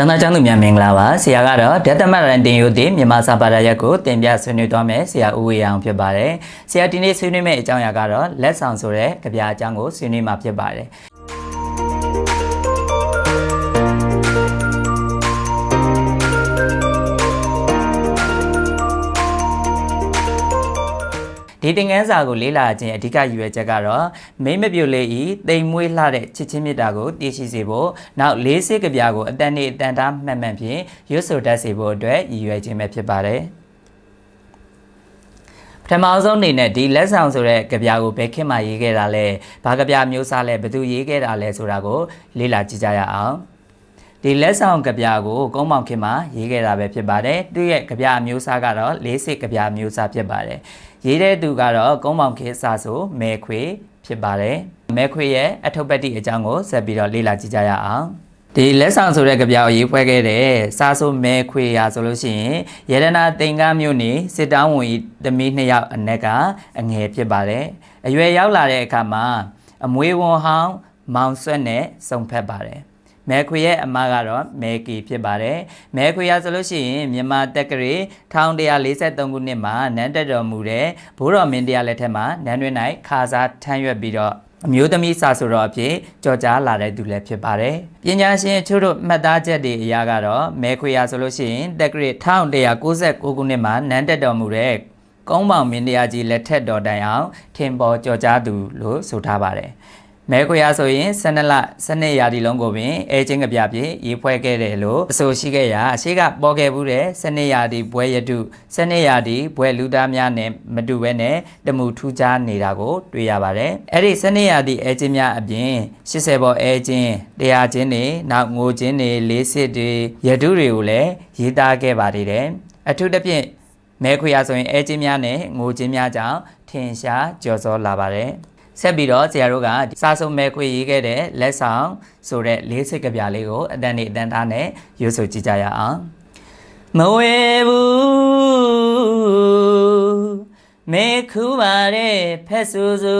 ကျောင်းသားကျောင်းသူများမင်္ဂလာပါဆရာကတော့ဓာတမရန်တင်ယုတိမြန်မာစာပါဒရက်ကိုတင်ပြဆွေးနွေးသွားမယ်ဆရာဦးဝေအောင်ဖြစ်ပါတယ်ဆရာဒီနေ့ဆွေးနွေးမယ့်အကြောင်းအရာကတော့လက်ဆောင်ဆိုတဲ့ကြပြအကြောင်းကိုဆွေးနွေးမှာဖြစ်ပါတယ် ဒီတင်ငန်းစာကိုလေ့လာခြင်းအဓိကရည်ရွယ်ချက်ကတော့မိမ့်မပြိုလေးဤတိမ်မွေးလှတဲ့ချစ်ချင်းမြတ်တာကိုတည်ရှိစေဖို့နောက်လေးစိတ်ကြပြကိုအတန်နေအတန်သားမှန်မှန်ဖြင့်ရွတ်ဆိုတတ်စေဖို့အတွက်ရည်ရွယ်ခြင်းပဲဖြစ်ပါတယ်ပထမဆုံးအနေနဲ့ဒီလက်ဆောင်ဆိုတဲ့ကြပြကိုဘယ်ခေတ်မှရေးခဲ့တာလဲဘာကြပြမျိုးစားလဲဘယ်သူရေးခဲ့တာလဲဆိုတာကိုလေ့လာကြည့်ကြရအောင် ဒီလက်ဆောင်ကြပြကိုကုန်းမောင်ခင်မှာရေးခဲ့တာပဲဖြစ်ပါတယ်သူရဲ့ကြပြအမျိုးအစားကတော့လေးစစ်ကြပြအမျိုးအစားဖြစ်ပါတယ်ရေးတဲ့သူကတော့ကုန်းမောင်ခင်စာဆိုမဲခွေဖြစ်ပါတယ်မဲခွေရဲ့အထုပ်ပတ်တိအကြောင်းကိုဆက်ပြီးတော့လေ့လာကြည့်ကြရအောင်ဒီလက်ဆောင်ဆိုတဲ့ကြပြကိုရေးဖွဲခဲ့တဲ့စာဆိုမဲခွေရာဆိုလို့ရှိရင်ရတနာတင်ကားမြို့နေစစ်တောင်းဝင်ဤသမီးနှစ်ယောက်အနက်ကအငယ်ဖြစ်ပါတယ်အရွယ်ရောက်လာတဲ့အခါမှာအမွေဝန်ဟောင်းမောင်ဆွက်နဲ့စုံဖက်ပါတယ် မဲခွေရဲ့အမကတော့မဲကီဖြစ်ပါတယ်မဲခွေရဆိုလို့ရှိရင်မြန်မာတက္ကရီ1143ခုနှစ်မှာနန်းတက်တော်မူတဲ့ဘိုးတော်မင်းတရားလက်ထက်မှာနန်းတွင်၌ခါစားထမ်းရွက်ပြီးတော့အမျိုးသမီးစာဆိုတော့အဖြစ်ကြော်ကြားလာတဲ့သူလည်းဖြစ်ပါတယ်။ပညာရှင်အချို့တို့မှတ်သားချက်တွေအရာကတော့မဲခွေရဆိုလို့ရှိရင်တက္ကရီ1196ခုနှစ်မှာနန်းတက်တော်မူတဲ့ကုန်းပေါင်မင်းတရားကြီးလက်ထက်တော်တိုင်အောင်ထင်ပေါ်ကြော်ကြားသူလို့ဆိုထားပါတယ်။ မဲခွေရဆိုရင်12လ12ရာဒီလုံးကိုပင်အဲချင်းကပြပြရေးဖွဲခဲ့တယ်လို့အဆိုရှိခဲ့ရာအရှိကပေါ်ခဲ့ဘူးတဲ့12ရာဒီဘွဲရတု12ရာဒီဘွဲလူသားများနဲ့မတူဘဲနဲ့တမှုထူးခြားနေတာကိုတွေ့ရပါတယ်အဲ့ဒီ12ရာဒီအဲချင်းများအပြင်80ပေါ်အဲချင်းတရားချင်းတွေနောက်ငိုချင်းတွေလေးစစ်တွေရတုတွေကိုလည်းရေးသားခဲ့ပါသေးတယ်အထူးသဖြင့်မဲခွေရဆိုရင်အဲချင်းများနဲ့ငိုချင်းများကြောင့်ထင်ရှားကြော်စောလာပါတယ် ဆက်ပြီးတော့ဆရာတို့ကစာစုံမဲခွေရေးခဲ့တဲ့လက်ဆောင်ဆိုတဲ့လေးစိတ်ကပြလေးကိုအတန်နေအတန်သားနဲ့ရွတ်ဆိုကြည့်ကြရအောင်မဝဲဘူးမေခူပါတဲ့ဖက်ဆူဆူ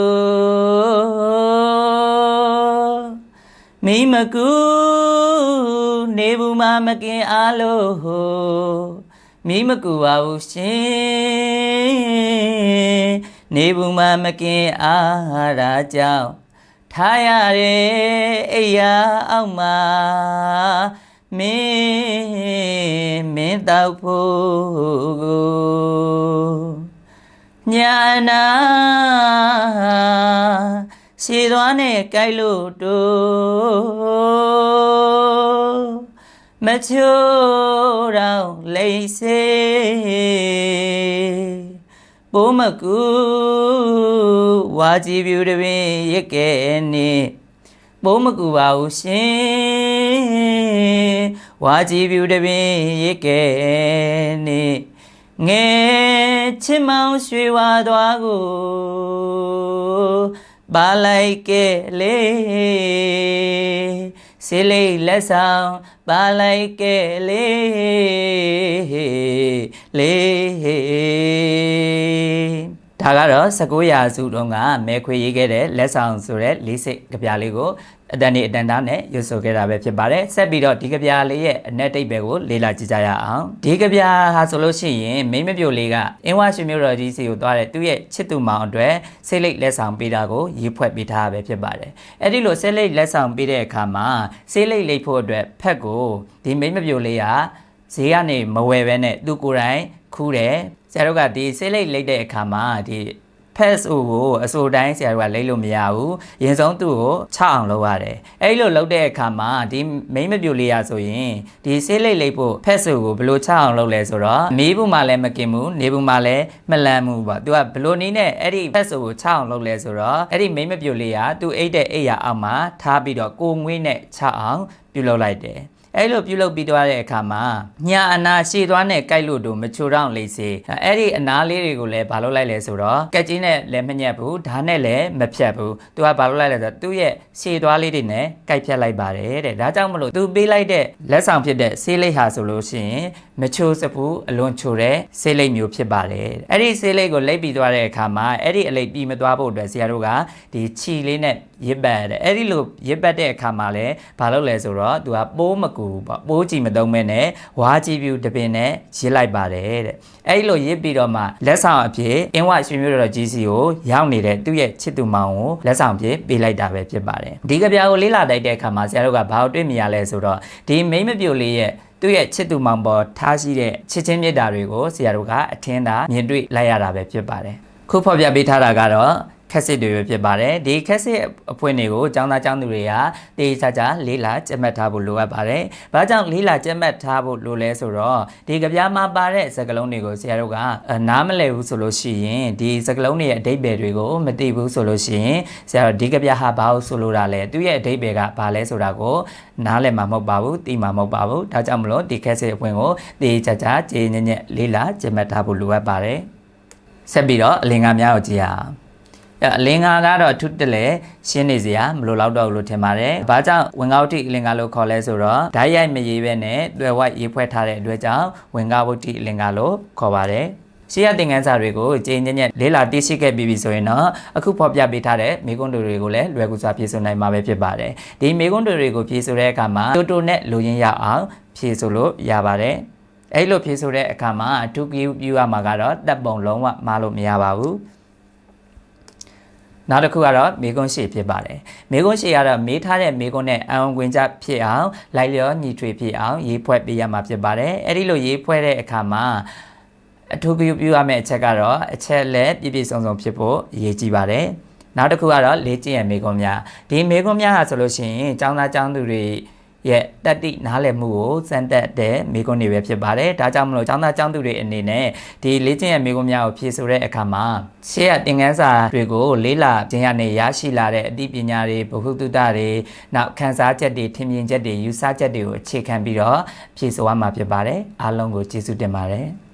မိမကူနေဘူးမမကင်အားလို့မိမကူပါဘူးရှင် နေဘူးမမကင်အားရာကြောင့်ထားရတဲ့အိယာအောက်မှာမင်းမင်းတောက်ဖို့ကိုညာနာရှည်သွားနဲ့ကြိုက်လို့တို့မချိုးတော့လိမ့်စေ ပိုးမကူဝါကြည်ပြူတပင်ရစ်ကဲနေပိုးမကူပါဘူးရှင်ဝါကြည်ပြူတပင်ရစ်ကဲနေငယ်ချစ်မောင်ရွှေဝါသွားကိုပါလိုက်ကဲလေ စေးလေးလက်ဆောင်ပါလိုက်ကဲလေလေး ဒါကတော့19ရာစုတုန်းကမဲခွေရေးခဲ့တဲ့လက်ဆောင်ဆိုတဲ့လေးစိတ်ကြပြလေးကိုအတန်နေအတန်သားနဲ့ရွတ်ဆိုခဲ့တာပဲဖြစ်ပါတယ်ဆက်ပြီးတော့ဒီကြပြလေးရဲ့အ내တိတ်ပဲကိုလေ့လာကြည့်ကြရအောင်ဒီကြပြဟာဆိုလို့ရှိရင်မိမပြိုလေးကအင်းဝရွှေမြို့တော်ကြီးစီကိုသွားတဲ့သူ့ရဲ့ချစ်သူမောင်အတွက်စိတ်လိတ်လက်ဆောင်ပေးတာကိုရေးဖွဲ့ပေးထားတာပဲဖြစ်ပါတယ်အဲ့ဒီလိုစိတ်လိတ်လက်ဆောင်ပေးတဲ့အခါမှာစိတ်လိတ်လိတ်ဖို့အတွက်ဖက်ကိုဒီမိမပြိုလေးကဈေးကနေမဝယ်ဘဲနဲ့သူကိုယ်တိုင် ခူးတယ်ဆရာတို့ကဒီဆေးလိတ်လိတ်တဲ့အခါမှာဒီ pass ကိုအစိုးတိုင်းဆရာတို့ကလိတ်လို့မရဘူးရင်ဆုံးသူ့ကိုချအောင်လုပ်ရတယ်အဲ့လိုလုပ်တဲ့အခါမှာဒီမိမပြူလေးရဆိုရင်ဒီဆေးလိတ်လိတ်ဖို့ pass ကိုဘယ်လိုချအောင်လုပ်လဲဆိုတော့မီးဘူးမှလည်းမกินဘူးနေဘူးမှလည်းမလန့်ဘူးပေါ့သူကဘယ်လိုနည်းနဲ့အဲ့ဒီ pass ကိုချအောင်လုပ်လဲဆိုတော့အဲ့ဒီမိမပြူလေးကသူအိတ်တဲ့အိတ်ရအောက်မှာထားပြီးတော့ကိုငွေးနဲ့ချအောင်ပြုလုပ်လိုက်တယ် အဲ့လိုပြုလုပ်ပြီးသွားတဲ့အခါမှာညာအနာရှည်သွားနဲ့ကြိုက်လို့တို့မချိုတော့လေးစေအဲ့ဒီအနာလေးတွေကိုလည်းဘာလုပ်လိုက်လဲဆိုတော့ကက်ကြီးနဲ့လည်းမညက်ဘူးဓာတ်နဲ့လည်းမဖြတ်ဘူးသူကဘာလုပ်လိုက်လဲဆိုတော့သူ့ရဲ့ရှည်သွားလေးတွေနဲ့ကြိုက်ဖြတ်လိုက်ပါတယ်တဲ့ဒါကြောင့်မလို့သူပေးလိုက်တဲ့လက်ဆောင်ဖြစ်တဲ့ဆေးလိပ်ဟာဆိုလို့ရှိရင်မချိုစပူအလွန်ချိုတဲ့ဆေးလိပ်မျိုးဖြစ်ပါတယ်အဲ့ဒီဆေးလိပ်ကိုလိပ်ပြီးသွားတဲ့အခါမှာအဲ့ဒီအလိပ်ပြီးမသွားဖို့အတွက်ဆရာတို့ကဒီခြီလေးနဲ့ ရစ်ပတ်ရတယ်အဲ့ဒီလိုရစ်ပတ်တဲ့အခါမှာလည်းဘာလုပ်လဲဆိုတော့သူကပိုးမကူဘူးပေါ့ပိုးကြည့်မသုံးမဲနဲ့ဝါကြည့်ပြူတပင်နဲ့ရစ်လိုက်ပါတယ်တဲ့အဲ့ဒီလိုရစ်ပြီးတော့မှလက်ဆောင်အဖြစ်အင်းဝရွှေမျိုးတော်ကြီးစီကိုရောက်နေတဲ့သူ့ရဲ့ချစ်သူမောင်ကိုလက်ဆောင်အဖြစ်ပေးလိုက်တာပဲဖြစ်ပါတယ်ဒီကဗျာကိုလေးလာတိုက်တဲ့အခါမှာဆရာတို့ကဘာကိုတွေ့မြင်ရလဲဆိုတော့ဒီမိမ့်မပြိုလေးရဲ့သူ့ရဲ့ချစ်သူမောင်ပေါ်ထားရှိတဲ့ချစ်ချင်းမြတ်တာတွေကိုဆရာတို့ကအထင်းသာမြင်တွေ့လိုက်ရတာပဲဖြစ်ပါတယ်ခုဖော်ပြပေးထားတာကတော့ ခက်စစ်တွေပဲဖြစ်ပါတယ်ဒီခက်စစ်အဖွင့်တွေကိုចောင်းသားចောင်းသူတွေကတေးချာချာလေးလာကြက်မှတ်ထားဖို့လိုအပ်ပါတယ်။ဘာကြောင့်လေးလာကြက်မှတ်ထားဖို့လိုလဲဆိုတော့ဒီကြပြားမှာပါတဲ့စကားလုံးတွေကိုဆရာတို့ကအာနားမလည်ဘူးဆိုလို့ရှိရင်ဒီစကားလုံးတွေရဲ့အဓိပ္ပာယ်တွေကိုမသိဘူးဆိုလို့ရှိရင်ဆရာတို့ဒီကြပြားဟာဘာလို့ဆိုလိုတာလဲသူရဲ့အဓိပ္ပာယ်ကဘာလဲဆိုတာကိုနားလည်မှာမဟုတ်ပါဘူးသိမှာမဟုတ်ပါဘူးဒါကြောင့်မလို့ဒီခက်စစ်အဖွင့်ကိုတေးချာချာကြေးညက်ညက်လေးလာကြက်မှတ်ထားဖို့လိုအပ်ပါတယ်။ဆက်ပြီးတော့အလင်္ကာများကိုကြည့်ရအောင် အဲ့အလင်္ကာကတော့ထုတလဲရှင်းနေစရာမလိုတော့တော့ဘူးလို့ထင်ပါတယ်။ဘာကြောင့်ဝင်ကားဝတ္တိအလင်္ကာလို့ခေါ်လဲဆိုတော့ဓာတ်ရိုက်မရေးပဲနဲ့တွယ်ဝိုက်ရေးဖွဲ့ထားတဲ့အတွက်ကြောင့်ဝင်ကားဝတ္တိအလင်္ကာလို့ခေါ်ပါတယ်။ရှေးရသင်ခန်းစာတွေကိုကြည်ညက်ညက်လေးလာသိရှိခဲ့ပြီးပြီဆိုရင်တော့အခုဖော်ပြပေးထားတဲ့မိကွန်းတွေကိုလည်းလွယ်ကူစွာဖြည့်ဆို့နိုင်မှာပဲဖြစ်ပါတယ်။ဒီမိကွန်းတွေကိုဖြည့်ဆို့တဲ့အခါမှာတိုတိုနဲ့လူရင်းရအောင်ဖြည့်ဆို့လို့ရပါတယ်။အဲ့လိုဖြည့်ဆို့တဲ့အခါမှာအထူးပြုပြုရမှာကတော့တပ်ပုံလုံးဝမလို့မရပါဘူး။ နောက်တစ်ခုကတော့မေကွန်းရှေ့ဖြစ်ပါတယ်မေကွန်းရှေ့ကတော့မေးထားတဲ့မေကွန်းနဲ့အအောင်ဝင်ကြဖြစ်အောင်လိုက်လျောညီထွေဖြစ်အောင်ရေးဖွဲ့ပေးရမှာဖြစ်ပါတယ်အဲ့ဒီလိုရေးဖွဲ့တဲ့အခါမှာအထူးပြုပြုရမယ့်အချက်ကတော့အချက်လက်ပြည့်ပြည့်စုံစုံဖြစ်ဖို့အရေးကြီးပါတယ်နောက်တစ်ခုကတော့လေ့ကျင့်ရမေကွန်းများဒီမေကွန်းများဟာဆိုလို့ရှိရင်ចောင်းသားចောင်းသူတွေ ရဲ့တက်တိနားလည်မှုကိုစမ်းတက်တဲ့မိကွန်းတွေပဲဖြစ်ပါတယ်။ဒါကြောင့်မလို့ចောင်းသားចောင်းသူတွေအနေနဲ့ဒီလေ့ကျင့်ရဲ့မိကွန်းများကိုဖြည့်ဆိုတဲ့အခါမှာရှေ့ကသင်ခန်းစာတွေကိုလေးလာခြင်းရနေရရှိလာတဲ့အသိပညာတွေဗဟုသုတတွေနောက်ခန်းစားချက်တွေထင်မြင်ချက်တွေယူဆချက်တွေကိုအခြေခံပြီးတော့ဖြည့်ဆိုရမှာဖြစ်ပါတယ်။အားလုံးကိုကျေးဇူးတင်ပါတယ်။